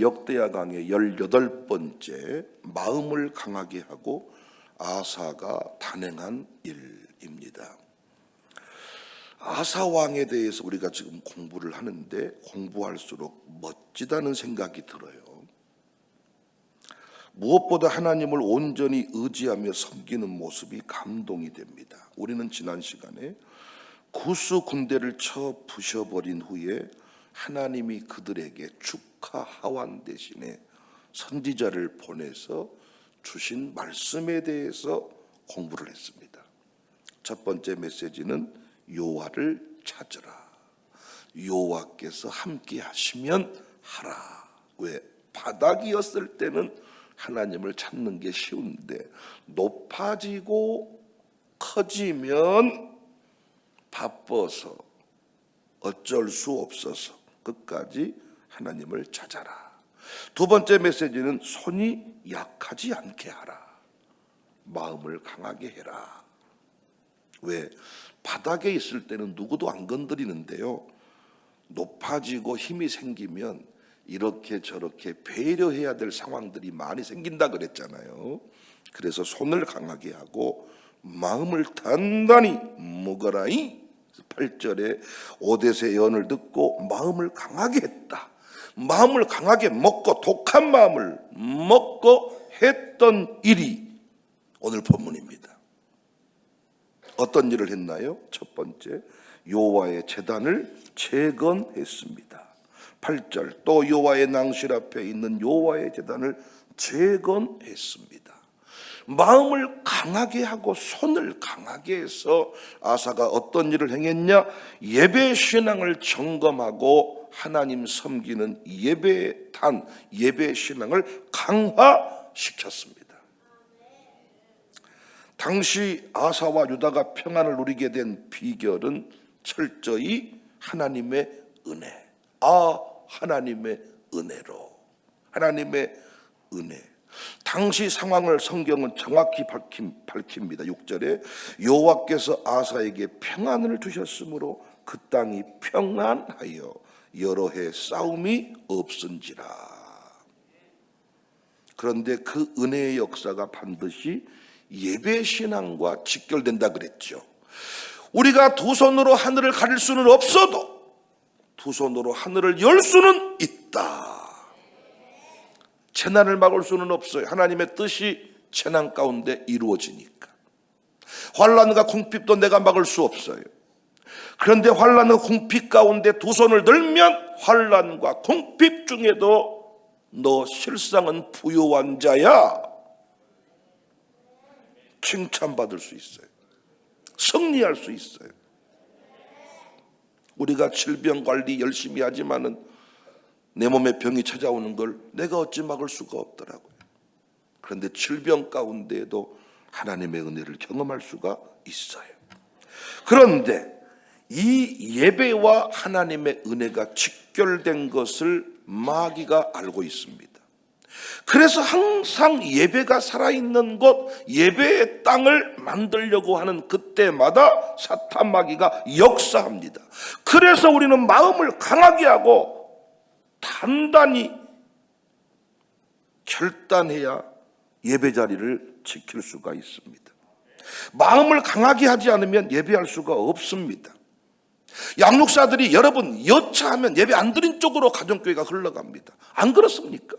역대하 강의 18번째 마음을 강하게 하고 아사가 단행한 일입니다. 아사 왕에 대해서 우리가 지금 공부를 하는데 공부할수록 멋지다는 생각이 들어요. 무엇보다 하나님을 온전히 의지하며 섬기는 모습이 감동이 됩니다. 우리는 지난 시간에 구스 군대를 쳐 부셔버린 후에 하나님이 그들에게 축하 하완 대신에 선지자를 보내서 주신 말씀에 대해서 공부를 했습니다. 첫 번째 메시지는 요하를 찾으라. 요하께서 함께 하시면 하라. 왜? 바닥이었을 때는 하나님을 찾는 게 쉬운데 높아지고 커지면 바빠서 어쩔 수 없어서 끝까지 하나님을 찾아라. 두 번째 메시지는 손이 약하지 않게 하라. 마음을 강하게 해라. 왜? 바닥에 있을 때는 누구도 안 건드리는데요. 높아지고 힘이 생기면 이렇게 저렇게 배려해야 될 상황들이 많이 생긴다 그랬잖아요. 그래서 손을 강하게 하고 마음을 단단히 먹어라이 8절에 오데세 예언을 듣고 마음을 강하게 했다. 마음을 강하게 먹고 독한 마음을 먹고 했던 일이 오늘 본문입니다. 어떤 일을 했나요? 첫 번째, 요와의 재단을 재건했습니다. 8절, 또 요와의 낭실 앞에 있는 요와의 재단을 재건했습니다. 마음을 강하게 하고 손을 강하게 해서 아사가 어떤 일을 행했냐? 예배 신앙을 점검하고 하나님 섬기는 예배단, 예배 신앙을 강화시켰습니다. 당시 아사와 유다가 평안을 누리게 된 비결은 철저히 하나님의 은혜. 아, 하나님의 은혜로. 하나님의 은혜. 당시 상황을 성경은 정확히 밝힌, 밝힙니다. 6절에 여호와께서 아사에게 평안을 주셨으므로 그 땅이 평안하여 여러 해 싸움이 없은지라. 그런데 그 은혜의 역사가 반드시 예배 신앙과 직결된다 그랬죠. 우리가 두 손으로 하늘을 가릴 수는 없어도 두 손으로 하늘을 열 수는 있다. 재난을 막을 수는 없어요. 하나님의 뜻이 재난 가운데 이루어지니까. 환란과 궁핍도 내가 막을 수 없어요. 그런데 환란과 궁핍 가운데 두 손을 들면 환란과 궁핍 중에도 너 실상은 부요한 자야. 칭찬받을 수 있어요. 승리할 수 있어요. 우리가 질병 관리 열심히 하지만은 내 몸에 병이 찾아오는 걸 내가 어찌 막을 수가 없더라고요. 그런데 질병 가운데에도 하나님의 은혜를 경험할 수가 있어요. 그런데 이 예배와 하나님의 은혜가 직결된 것을 마귀가 알고 있습니다. 그래서 항상 예배가 살아있는 곳, 예배의 땅을 만들려고 하는 그때마다 사탄 마귀가 역사합니다. 그래서 우리는 마음을 강하게 하고 단단히 결단해야 예배 자리를 지킬 수가 있습니다. 마음을 강하게 하지 않으면 예배할 수가 없습니다. 양육사들이 여러분 여차하면 예배 안 드린 쪽으로 가정교회가 흘러갑니다. 안 그렇습니까?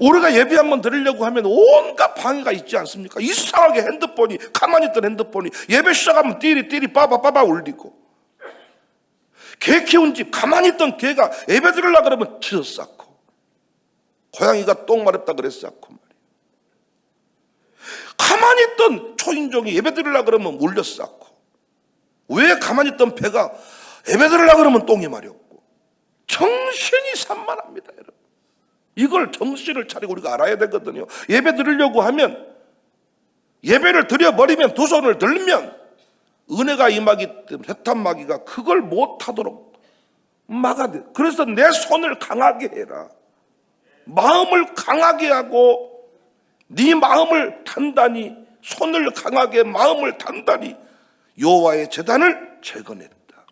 우리가 예배 한번 드리려고 하면 온갖 방해가 있지 않습니까? 이상하게 핸드폰이 가만히 있던 핸드폰이 예배 시작하면 띠리 띠리 빠바빠바 울리고 개 키운 집 가만히 있던 개가 예배 드리려 그러면 튀어 쌓고 고양이가 똥 마렵다 쌓고 말이야. 가만히 있던 초인종이 예배 드리려 그러면 물려 쌓고 왜 가만히 있던 배가 예배 드리려 그러면 똥이 마렵고 정신이 산만합니다 여러분. 이걸 정신을 차리고 우리가 알아야 되거든요. 예배 드리려고 하면 예배를 드려버리면 두 손을 들면 은혜가 임하기 때문에 해탄 마귀가 그걸 못하도록 막아야 그래서 내 손을 강하게 해라. 마음을 강하게 하고 네 마음을 단단히 손을 강하게 마음을 단단히 여호와의 재단을 재건했다.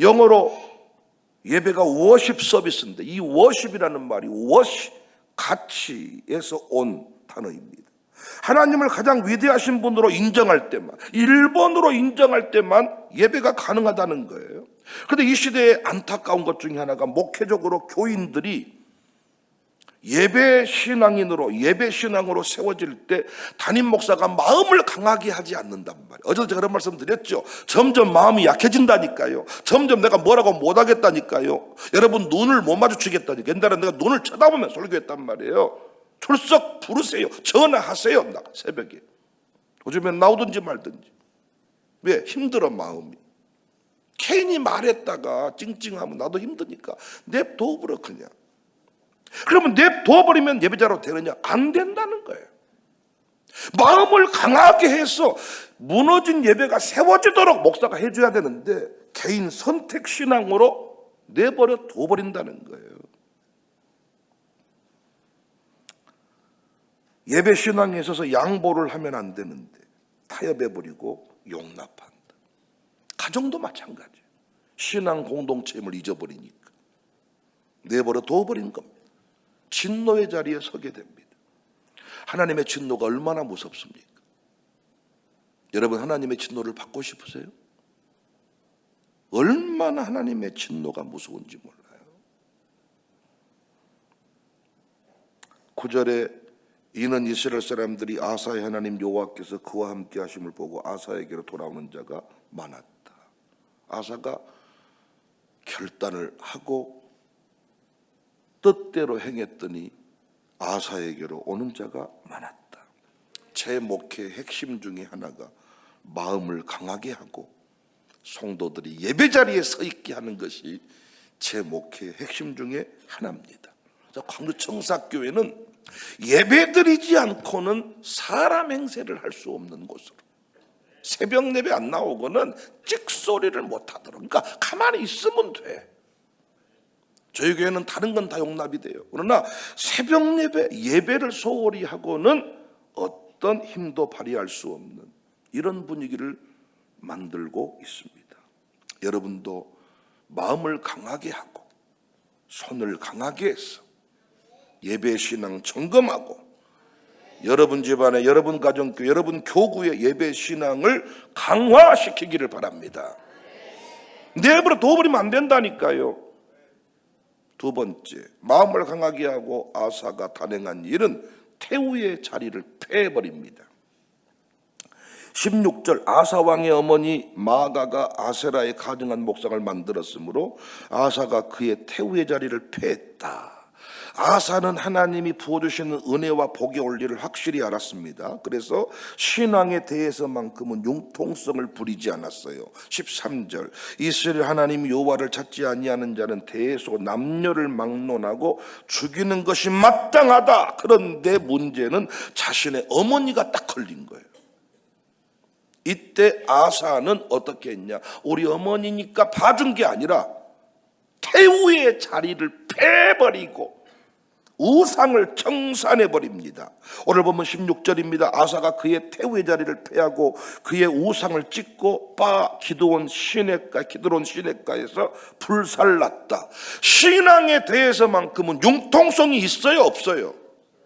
영어로 예배가 워십 서비스인데 이 워십이라는 말이 워시 가치에서 온 단어입니다. 하나님을 가장 위대하신 분으로 인정할 때만, 1번으로 인정할 때만 예배가 가능하다는 거예요. 그런데 이 시대에 안타까운 것 중에 하나가 목회적으로 교인들이 예배 신앙인으로 예배 신앙으로 세워질 때 담임 목사가 마음을 강하게 하지 않는단 말이에요. 어제도 제가 그런 말씀 드렸죠. 점점 마음이 약해진다니까요. 점점 내가 뭐라고 못하겠다니까요. 여러분 눈을 못 마주치겠다니까. 옛날에 내가 눈을 쳐다보면 설교했단 말이에요. 출석 부르세요. 전화하세요. 나 새벽에. 요즘엔 나오든지 말든지. 왜? 힘들어 마음이. 괜히 말했다가 찡찡하면 나도 힘드니까 냅둬버려 그냥. 그러면 냅둬버리면 예배자로 되느냐? 안 된다는 거예요. 마음을 강하게 해서 무너진 예배가 세워지도록 목사가 해줘야 되는데 개인 선택 신앙으로 내버려 둬버린다는 거예요. 예배 신앙에 있어서 양보를 하면 안 되는데 타협해버리고 용납한다. 가정도 마찬가지예요. 신앙 공동체임을 잊어버리니까 내버려 둬버린 겁니다. 진노의 자리에 서게 됩니다. 하나님의 진노가 얼마나 무섭습니까? 여러분 하나님의 진노를 받고 싶으세요? 얼마나 하나님의 진노가 무서운지 몰라요. 9절에 이는 이스라엘 사람들이 아사의 하나님 여호와께서 그와 함께 하심을 보고 아사에게로 돌아오는 자가 많았다. 아사가 결단을 하고 뜻대로 행했더니 아사에게로 오는 자가 많았다. 제 목회의 핵심 중에 하나가 마음을 강하게 하고 성도들이 예배 자리에 서 있게 하는 것이 제 목회의 핵심 중에 하나입니다. 그래서 광주 청사교회는 예배드리지 않고는 사람 행세를 할 수 없는 곳으로 새벽 예배 안 나오고는 찍소리를 못 하도록 그러니까 가만히 있으면 돼. 저희 교회는 다른 건 다 용납이 돼요. 그러나 새벽 예배, 예배를 소홀히 하고는 어떤 힘도 발휘할 수 없는 이런 분위기를 만들고 있습니다. 여러분도 마음을 강하게 하고 손을 강하게 해서 예배 신앙 점검하고 여러분 집안에 여러분 가정교 여러분 교구의 예배 신앙을 강화시키기를 바랍니다. 내버려 둬버리면 안 된다니까요. 두 번째, 마음을 강하게 하고 아사가 단행한 일은 태우의 자리를 패해버립니다. 16절 아사 왕의 어머니 마가가 아세라의 가증한 목상을 만들었으므로 아사가 그의 태우의 자리를 패했다. 아사는 하나님이 부어주시는 은혜와 복의 원리를 확실히 알았습니다. 그래서 신앙에 대해서만큼은 융통성을 부리지 않았어요. 13절 이스라엘 하나님 여호와를 찾지 아니하는 자는 대소 남녀를 막론하고 죽이는 것이 마땅하다. 그런데 문제는 자신의 어머니가 딱 걸린 거예요. 이때 아사는 어떻게 했냐? 우리 어머니니까 봐준 게 아니라 태우의 자리를 패버리고 우상을 청산해 버립니다. 오늘 보면 16절입니다. 아사가 그의 태우의 자리를 패하고 그의 우상을 찍고 바 기도원 시내가 기도원 시내가에서 불살랐다. 신앙에 대해서만큼은 융통성이 있어요, 없어요?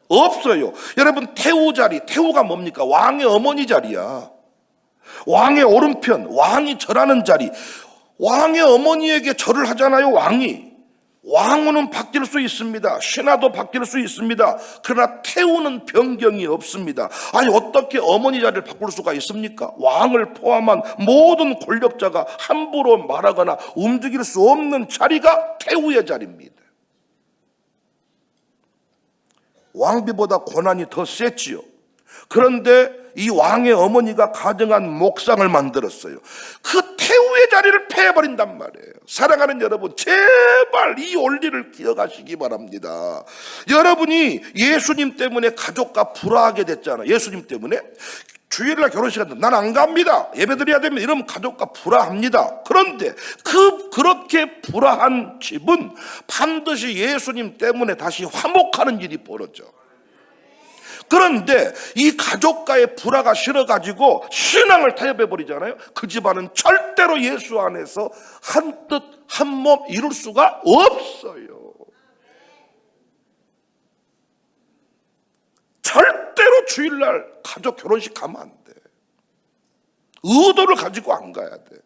없어요. 여러분 태우 자리, 태우가 뭡니까? 왕의 어머니 자리야. 왕의 오른편, 왕이 절하는 자리. 왕의 어머니에게 절을 하잖아요, 왕이. 왕후는 바뀔 수 있습니다. 신하도 바뀔 수 있습니다. 그러나 태우는 변경이 없습니다. 아니, 어떻게 어머니 자리를 바꿀 수가 있습니까? 왕을 포함한 모든 권력자가 함부로 말하거나 움직일 수 없는 자리가 태우의 자리입니다. 왕비보다 권한이 더 셌지요. 그런데 이 왕의 어머니가 가정한 목상을 만들었어요. 그 태우의 자리를 패해버린단 말이에요. 사랑하는 여러분, 제발 이 원리를 기억하시기 바랍니다. 여러분이 예수님 때문에 가족과 불화하게 됐잖아요. 예수님 때문에. 주일날 결혼식 한다. 난 안 갑니다. 예배 드려야 되면 이러면 가족과 불화합니다. 그런데 그, 그렇게 불화한 집은 반드시 예수님 때문에 다시 화목하는 일이 벌어져. 그런데 이 가족과의 불화가 싫어가지고 신앙을 타협해 버리잖아요. 그 집안은 절대로 예수 안에서 한 뜻, 한 몸 이룰 수가 없어요. 절대로 주일날 가족 결혼식 가면 안 돼. 의도를 가지고 안 가야 돼.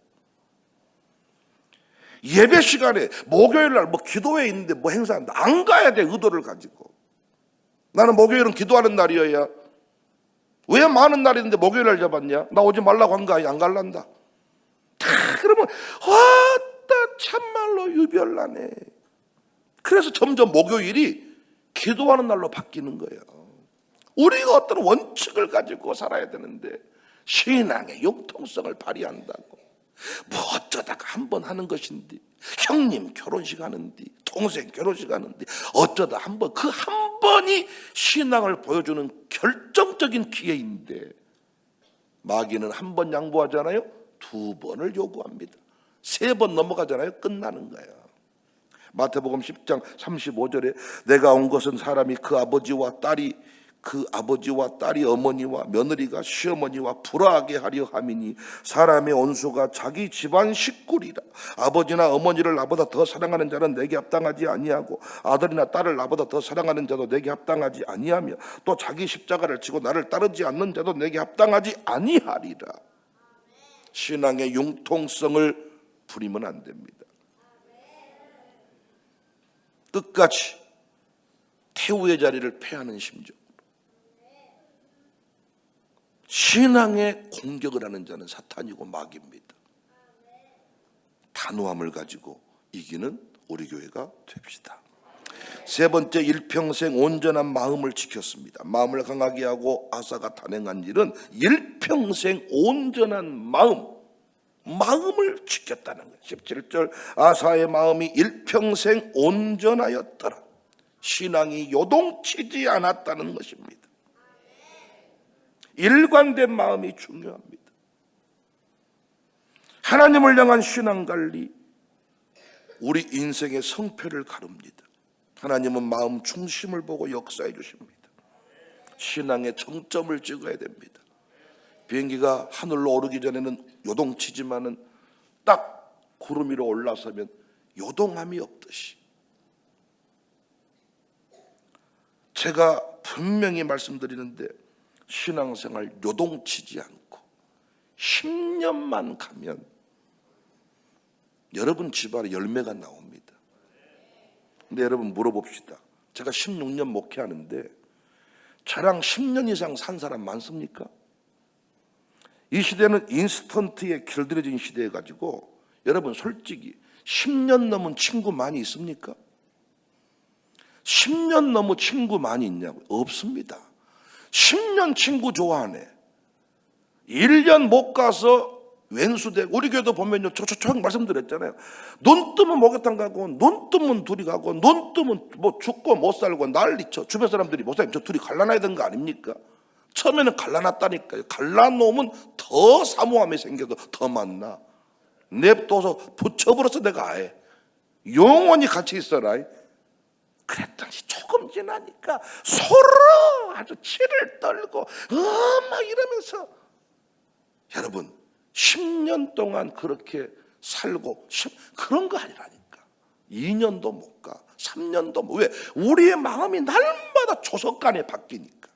예배 시간에 목요일 날 뭐 기도회 있는데 뭐 행사하는데 안 가야 돼 의도를 가지고 나는 목요일은 기도하는 날이어야. 왜 많은 날인데 목요일 날 잡았냐? 나 오지 말라고 한 거 아니야? 안 갈란다. 다 그러면 와따 참말로 유별나네. 그래서 점점 목요일이 기도하는 날로 바뀌는 거예요. 우리가 어떤 원칙을 가지고 살아야 되는데 신앙의 융통성을 발휘한다고 뭐 어쩌다가 한 번 하는 것인데 형님 결혼식 하는데 동생 결혼식 하는데 어쩌다 한 번 그 한 번이 신앙을 보여주는 결정적인 기회인데 마귀는 한 번 양보하잖아요? 두 번을 요구합니다. 세 번 넘어가잖아요? 끝나는 거예요. 마태복음 10장 35절에 내가 온 것은 사람이 그 아버지와 딸이 그 아버지와 딸이 어머니와 며느리가 시어머니와 불화하게 하려 함이니 사람의 온수가 자기 집안 식구리라. 아버지나 어머니를 나보다 더 사랑하는 자는 내게 합당하지 아니하고 아들이나 딸을 나보다 더 사랑하는 자도 내게 합당하지 아니하며 또 자기 십자가를 지고 나를 따르지 않는 자도 내게 합당하지 아니하리라. 신앙의 융통성을 부리면 안 됩니다. 끝까지 태우의 자리를 패하는 심정. 신앙에 공격을 하는 자는 사탄이고 마귀입니다. 단호함을 가지고 이기는 우리 교회가 됩시다. 세 번째 일평생 온전한 마음을 지켰습니다. 마음을 강하게 하고 아사가 단행한 일은 일평생 온전한 마음, 마음을 지켰다는 거예요. 17절 아사의 마음이 일평생 온전하였더라. 신앙이 요동치지 않았다는 것입니다. 일관된 마음이 중요합니다. 하나님을 향한 신앙 관리, 우리 인생의 성패를 가릅니다. 하나님은 마음 중심을 보고 역사해 주십니다. 신앙의 정점을 찍어야 됩니다. 비행기가 하늘로 오르기 전에는 요동치지만은 딱 구름 위로 올라서면 요동함이 없듯이 제가 분명히 말씀드리는데 신앙생활 요동치지 않고 10년만 가면 여러분 집안에 열매가 나옵니다. 근데 여러분 물어봅시다. 제가 16년 목회하는데 저랑 10년 이상 산 사람 많습니까? 이 시대는 인스턴트에 길들여진 시대에 가지고 여러분 솔직히 10년 넘은 친구 많이 있습니까? 10년 넘은 친구 많이 있냐고? 없습니다. 10년 친구 좋아하네. 1년 못 가서 왼수대 우리 교회도 보면요 저저저 말씀드렸잖아요. 눈 뜨면 목욕탕 가고 눈 뜨면 둘이 가고 눈 뜨면 뭐 죽고 못 살고 난리쳐. 주변 사람들이 목사님 저 둘이 갈라놔야 되는 거 아닙니까? 처음에는 갈라놨다니까요. 갈라놓으면 더 사모함이 생겨도 더 만나. 냅둬서 붙여버려서 내가 아예. 영원히 같이 있어라 그랬더니 조금 지나니까 서로 아주 치를 떨고 어막 이러면서. 여러분 10년 동안 그렇게 살고 십- 그런 거 아니라니까. 2년도 못 가, 3년도 못 왜? 우리의 마음이 날마다 조석간에 바뀌니까.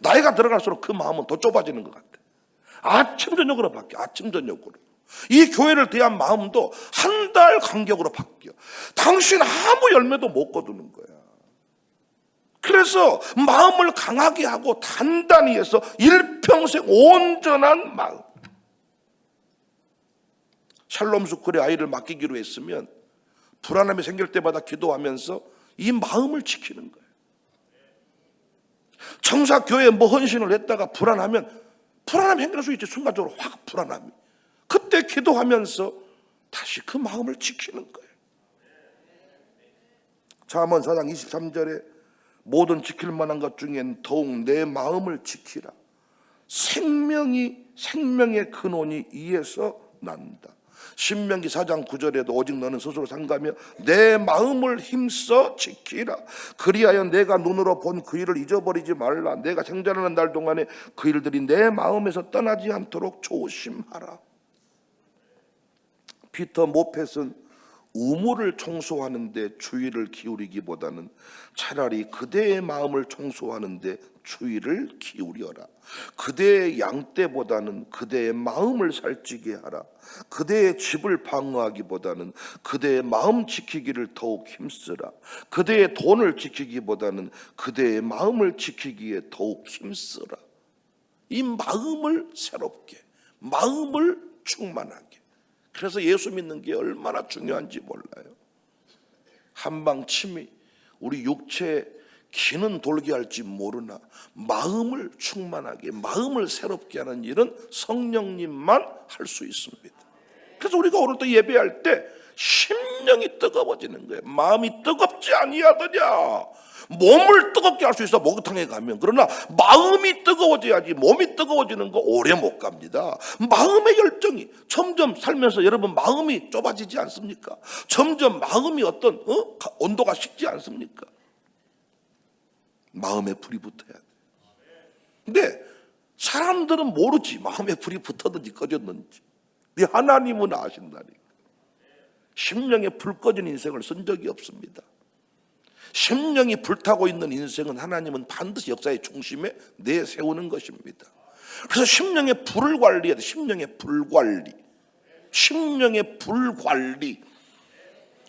나이가 들어갈수록 그 마음은 더 좁아지는 것 같아. 아침 저녁으로 바뀌어 아침 저녁으로 이 교회를 대한 마음도 한 달 간격으로 바뀌어 당신 아무 열매도 못 거두는 거야 그래서 마음을 강하게 하고 단단히 해서 일평생 온전한 마음 샬롬 스쿨에 아이를 맡기기로 했으면 불안함이 생길 때마다 기도하면서 이 마음을 지키는 거예요. 청사 교회에 뭐 헌신을 했다가 불안하면 불안함이 생길 수 있지 순간적으로 확 불안함이. 그때 기도하면서 다시 그 마음을 지키는 거예요. 잠언 4장 23절에 모든 지킬 만한 것 중엔 더욱 내 마음을 지키라. 생명이 생명의 근원이 이에서 난다. 신명기 4장 9절에도 오직 너는 스스로 상가며 내 마음을 힘써 지키라 그리하여 내가 눈으로 본 그 일을 잊어버리지 말라 내가 생존하는 날 동안에 그 일들이 내 마음에서 떠나지 않도록 조심하라 피터 모펫은 우물을 청소하는데 주의를 기울이기보다는 차라리 그대의 마음을 청소하는데 주의를 기울여라. 그대의 양떼보다는 그대의 마음을 살찌게 하라. 그대의 집을 방어하기보다는 그대의 마음 지키기를 더욱 힘쓰라. 그대의 돈을 지키기보다는 그대의 마음을 지키기에 더욱 힘쓰라. 이 마음을 새롭게, 마음을 충만하게. 그래서 예수 믿는 게 얼마나 중요한지 몰라요. 한방 침이 우리 육체에 기는 돌게 할지 모르나 마음을 충만하게 마음을 새롭게 하는 일은 성령님만 할 수 있습니다. 그래서 우리가 오늘 또 예배할 때 심령이 뜨거워지는 거예요. 마음이 뜨겁지 아니하더냐. 몸을 뜨겁게 할 수 있어 목욕탕에 가면 그러나 마음이 뜨거워져야지 몸이 뜨거워지는 거 오래 못 갑니다. 마음의 열정이 점점 살면서 여러분 마음이 좁아지지 않습니까? 점점 마음이 어떤 어? 가- 온도가 식지 않습니까? 마음에 불이 붙어야 돼. 근데 사람들은 모르지 마음에 불이 붙었는지 꺼졌는지. 네 하나님은 아신다니까. 심령에 불 꺼진 인생을 쓴 적이 없습니다. 심령이 불타고 있는 인생은 하나님은 반드시 역사의 중심에 내세우는 것입니다. 그래서 심령의 불을 관리해야 돼. 심령의 불 관리. 심령의 불 관리.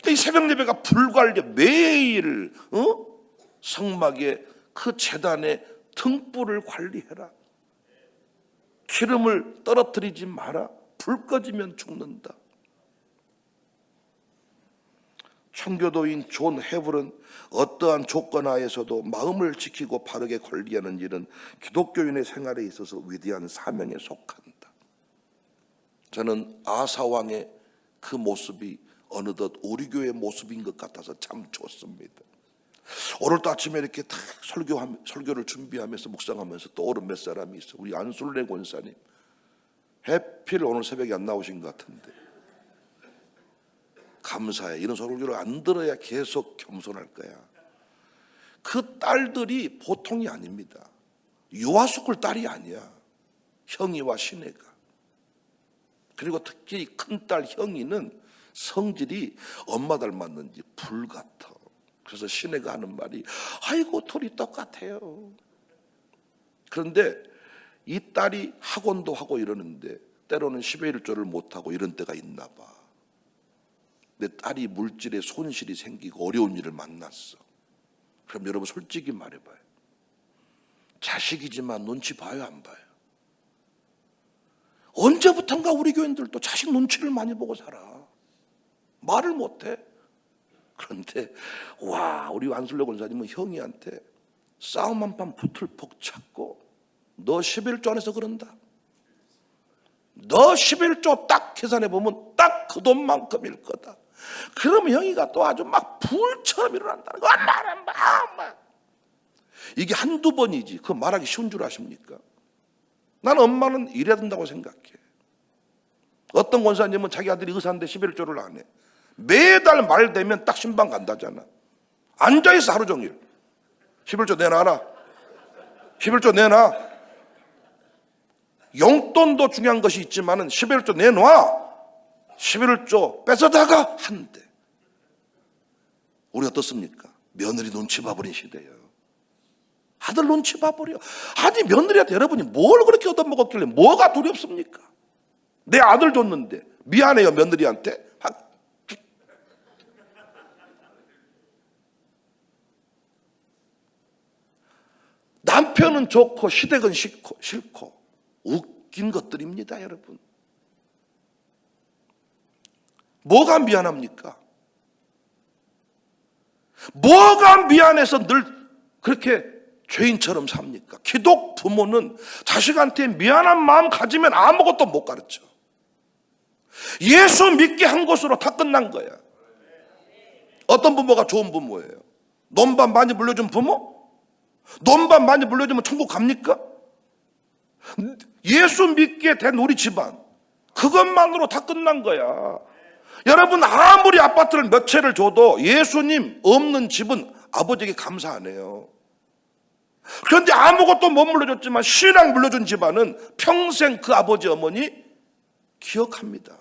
이 새벽 예배가 불 관리 매일 어? 성막의 그 재단의 등불을 관리해라. 기름을 떨어뜨리지 마라. 불 꺼지면 죽는다. 청교도인 존 헤블은 어떠한 조건 하에서도 마음을 지키고 바르게 관리하는 일은 기독교인의 생활에 있어서 위대한 사명에 속한다. 저는 아사왕의 그 모습이 어느덧 우리 교회 모습인 것 같아서 참 좋습니다. 오늘도 아침에 이렇게 딱 설교 설교를 준비하면서 묵상하면서 떠오른 몇 사람이 있어. 우리 안술래 권사님. 해필 오늘 새벽에 안 나오신 것 같은데. 감사해. 이런 설교를 안 들어야 계속 겸손할 거야. 그 딸들이 보통이 아닙니다. 유아수쿨 딸이 아니야. 형이와 신혜가. 그리고 특히 큰 딸 형이는 성질이 엄마 닮았는지 불 같아. 그래서 신혜가 하는 말이 아이고 둘이 똑같아요. 그런데 이 딸이 학원도 하고 이러는데 때로는 10의 1조를 못하고 이런 때가 있나 봐. 내 딸이 물질에 손실이 생기고 어려운 일을 만났어. 그럼 여러분 솔직히 말해봐요. 자식이지만 눈치 봐요, 안 봐요? 언제부턴가 우리 교인들도 자식 눈치를 많이 보고 살아. 말을 못해. 그런데 와 우리 완술래 권사님은 형이한테 싸움 한 판 붙을 폭 찾고 너 11조 안에서 그런다. 너 11조 딱 계산해 보면 딱 그 돈만큼일 거다. 그러면 형이가 또 아주 막 불처럼 일어난다는 거. 엄마는 막, 이게 한두 번이지. 그 말하기 쉬운 줄 아십니까? 나는 엄마는 이래야 된다고 생각해. 어떤 권사님은 자기 아들이 의사인데 11조를 안 해. 매달 말 되면 딱 신방 간다잖아. 앉아있어 하루 종일. 11조 내놔라. 11조 내놔. 용돈도 중요한 것이 있지만은 11조 내놔. 11조 뺏어다가 한대. 우리 어떻습니까? 며느리 눈치 봐버린 시대예요. 아들 눈치 봐버려. 아니 며느리한테 여러분이 뭘 그렇게 얻어먹었길래 뭐가 두렵습니까? 내 아들 줬는데 미안해요 며느리한테. 하- 남편은 좋고 시댁은 싫고, 싫고 웃긴 것들입니다 여러분. 뭐가 미안합니까? 뭐가 미안해서 늘 그렇게 죄인처럼 삽니까? 기독 부모는 자식한테 미안한 마음 가지면 아무것도 못 가르쳐. 예수 믿게 한 것으로 다 끝난 거야. 어떤 부모가 좋은 부모예요? 논밭 많이 물려준 부모? 논밭 많이 물려주면 천국 갑니까? 예수 믿게 된 우리 집안 그것만으로 다 끝난 거야. 여러분 아무리 아파트를 몇 채를 줘도 예수님 없는 집은 아버지에게 감사 안 해요. 그런데 아무것도 못 물려줬지만 신앙 물려준 집안은 평생 그 아버지 어머니 기억합니다.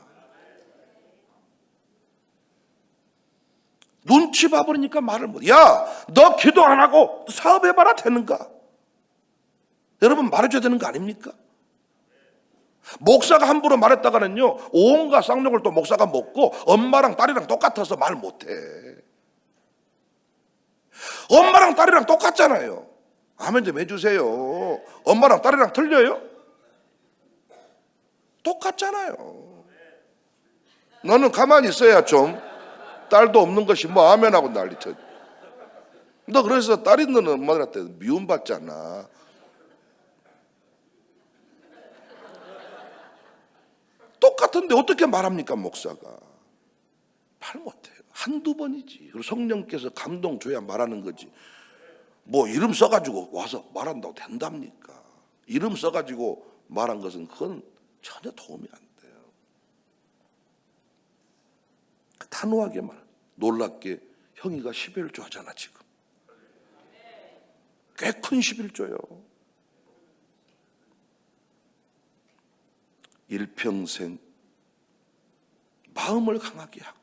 눈치 봐버리니까 말을 못. 야, 너 기도 안 하고 사업해봐라 되는가? 여러분 말해줘야 되는 거 아닙니까? 목사가 함부로 말했다가는요 온갖 쌍욕을 또 목사가 먹고 엄마랑 딸이랑 똑같아서 말 못해. 엄마랑 딸이랑 똑같잖아요. 아멘 좀 해주세요. 엄마랑 딸이랑 틀려요? 똑같잖아요. 너는 가만히 있어야 좀 딸도 없는 것이 뭐 아멘하고 난리 쳐. 너 그래서 딸 있는 엄마들한테 미움받잖아. 똑같은데 어떻게 말합니까 목사가? 말 못해요. 한두 번이지. 그리고 성령께서 감동 줘야 말하는 거지. 뭐 이름 써가지고 와서 말한다고 된답니까? 이름 써가지고 말한 것은 그건 전혀 도움이 안 돼요. 단호하게 말. 놀랍게 형이가 11조 하잖아 지금. 꽤 큰 11조요. 일평생 마음을 강하게 하고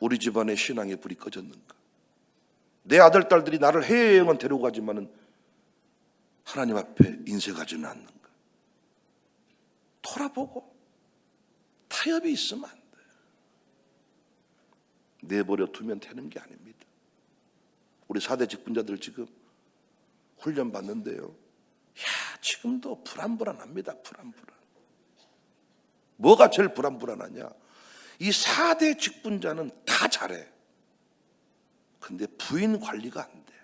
우리 집안의 신앙의 불이 꺼졌는가? 내 아들 딸들이 나를 해외여행은 데리고 가지만은 하나님 앞에 인색하지는 않는가? 돌아보고 타협이 있으면 안 돼. 내버려 두면 되는 게 아닙니다. 우리 사대 직분자들 지금 훈련 받는데요. 야, 지금도 불안불안합니다. 불안불안. 뭐가 제일 불안불안하냐? 이 4대 직분자는 다 잘해. 근데 부인 관리가 안 돼.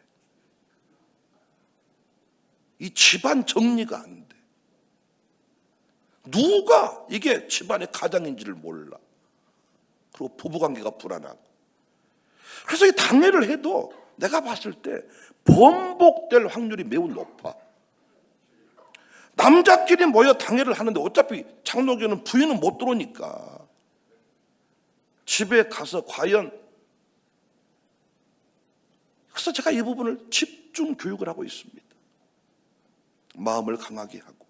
이 집안 정리가 안 돼. 누가 이게 집안의 가장인지를 몰라. 그리고 부부관계가 불안하고. 그래서 이 당회를 해도 내가 봤을 때 번복될 확률이 매우 높아. 남자끼리 모여 당회를 하는데 어차피 장로교는 부인은 못 들어오니까 집에 가서 과연 그래서 제가 이 부분을 집중 교육을 하고 있습니다. 마음을 강하게 하고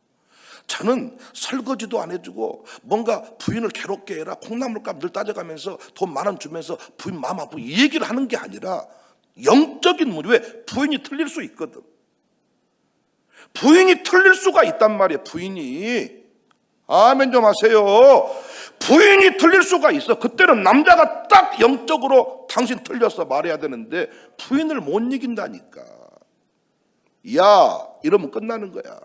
저는 설거지도 안 해주고 뭔가 부인을 괴롭게 해라 콩나물값 늘 따져가면서 돈 만 원 주면서 부인 마음 아프고 이 얘기를 하는 게 아니라 영적인 문제 왜 부인이 틀릴 수 있거든. 부인이 틀릴 수가 있단 말이에요. 부인이 아멘 좀 하세요. 부인이 틀릴 수가 있어. 그때는 남자가 딱 영적으로 당신 틀렸어 말해야 되는데 부인을 못 이긴다니까. 야 이러면 끝나는 거야.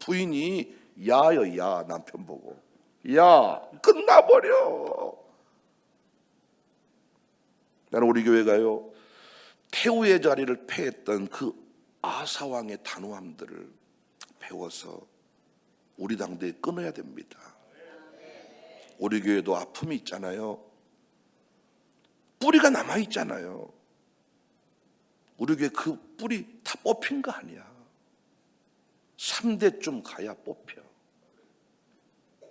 부인이 야요 야 남편 보고 야 끝나버려. 나는 우리 교회가요 태우의 자리를 패했던 그 아사왕의 단호함들을 배워서 우리 당대에 끊어야 됩니다. 우리 교회도 아픔이 있잖아요. 뿌리가 남아 있잖아요. 우리 교회 그 뿌리 다 뽑힌 거 아니야. 3대쯤 가야 뽑혀.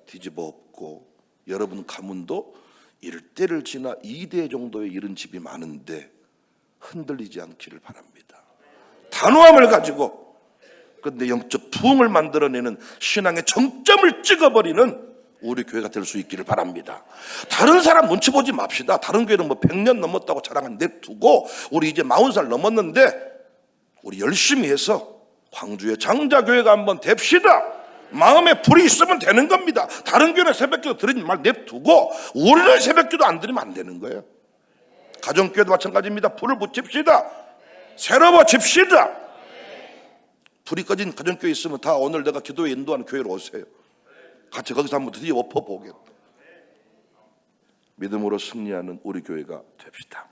뒤집어 엎고 여러분 가문도 1대를 지나 2대 정도에 이른 집이 많은데 흔들리지 않기를 바랍니다. 단호함을 가지고 근데 영적 부흥을 만들어내는 신앙의 정점을 찍어버리는 우리 교회가 될 수 있기를 바랍니다. 다른 사람 눈치 보지 맙시다. 다른 교회는 뭐 100년 넘었다고 자랑한 냅두고 우리 이제 40살 넘었는데 우리 열심히 해서 광주의 장자교회가 한번 됩시다. 마음에 불이 있으면 되는 겁니다. 다른 교회는 새벽기도 드리지 말 냅두고 우리는 새벽기도 안 드리면 안 되는 거예요. 가정교회도 마찬가지입니다. 불을 붙입시다. 새로워집시다. 불이 꺼진 가정교회 있으면 다 오늘 내가 기도에 인도하는 교회로 오세요. 같이 거기서 한번 드디어 엎어보겠다. 믿음으로 승리하는 우리 교회가 됩시다.